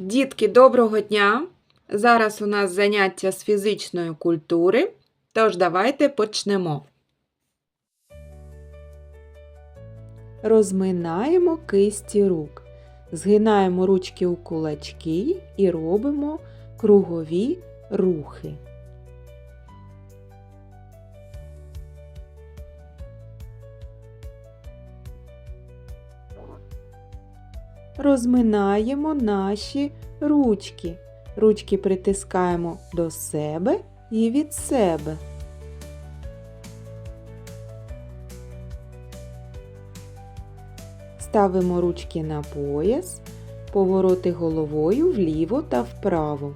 Дітки, доброго дня! Зараз у нас заняття з фізичної культури, тож давайте почнемо. Розминаємо кисті рук, згинаємо ручки у кулачки і робимо кругові рухи. Розминаємо наші ручки. Ручки притискаємо до себе і від себе. Ставимо ручки на пояс, повороти головою вліво та вправо.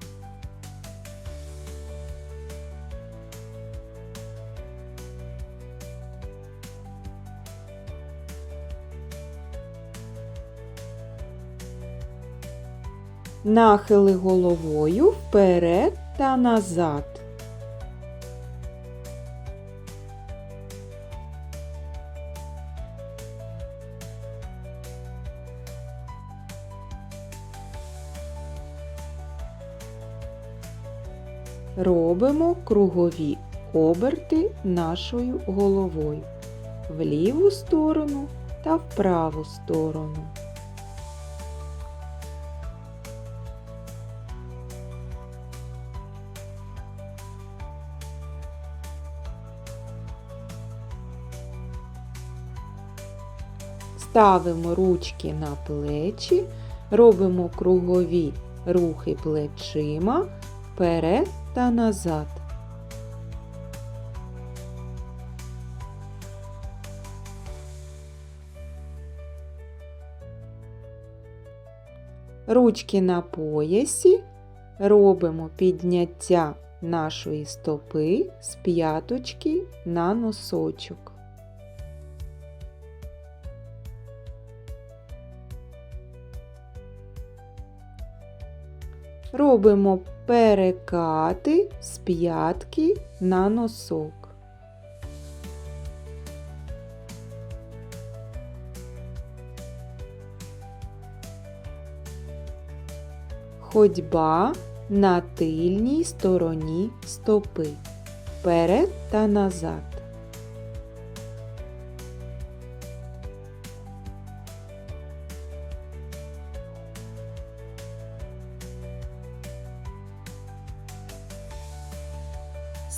Нахили головою вперед та назад. Робимо кругові оберти нашою головою в ліву сторону та в праву сторону. Ставимо ручки на плечі, робимо кругові рухи плечима вперед та назад. Ручки на поясі робимо підняття нашої стопи з п'яточки на носочок. Робимо перекати з п'ятки на носок. Ходьба на тильній стороні стопи. Вперед та назад.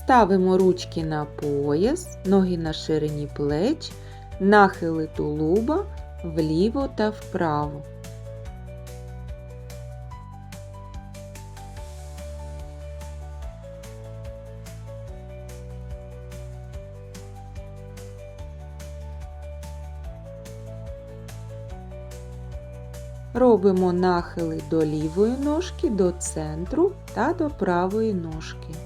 Ставимо ручки на пояс, ноги на ширині плеч, нахили тулуба вліво та вправо. Робимо нахили до лівої ножки, до центру та до правої ножки.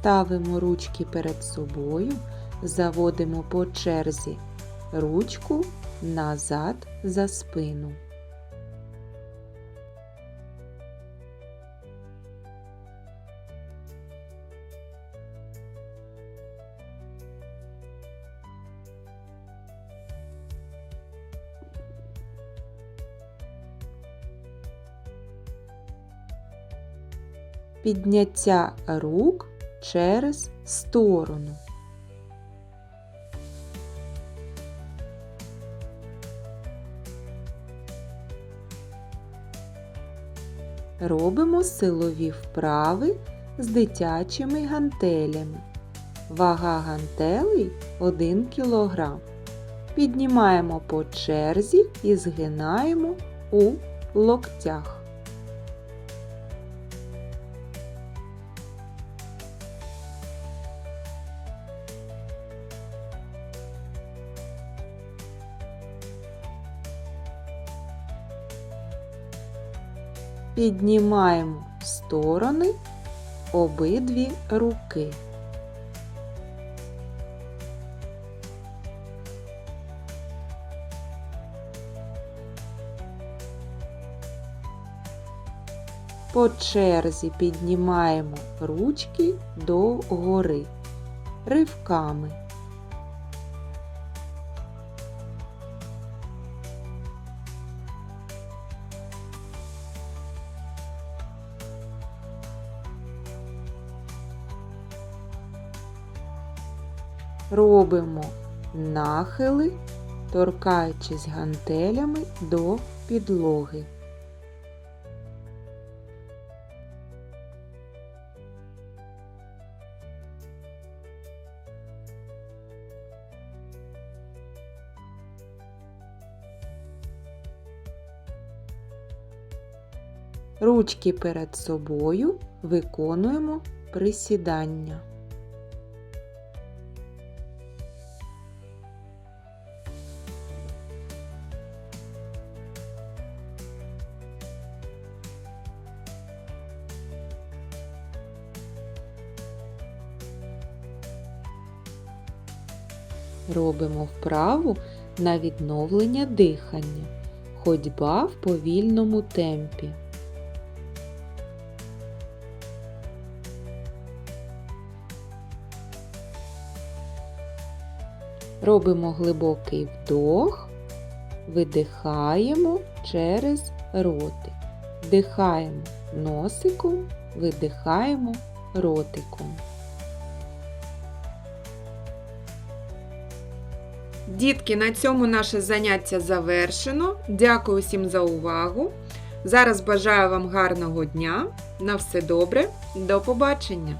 Ставимо ручки перед собою, заводимо по черзі ручку назад за спину. Підняття рук через сторону. Робимо силові вправи з дитячими гантелями. Вага гантелей 1 кг. Піднімаємо по черзі і згинаємо у локтях. Піднімаємо в сторони обидві руки. По черзі піднімаємо ручки до гори ривками. Робимо нахили, торкаючись гантелями до підлоги. Ручки перед собою виконуємо присідання. Робимо вправу на відновлення дихання. Ходьба в повільному темпі. Робимо глибокий вдох, видихаємо через ротик. Вдихаємо носиком, видихаємо ротиком. Дітки, на цьому наше заняття завершено. Дякую всім за увагу. Зараз бажаю вам гарного дня. На все добре. До побачення!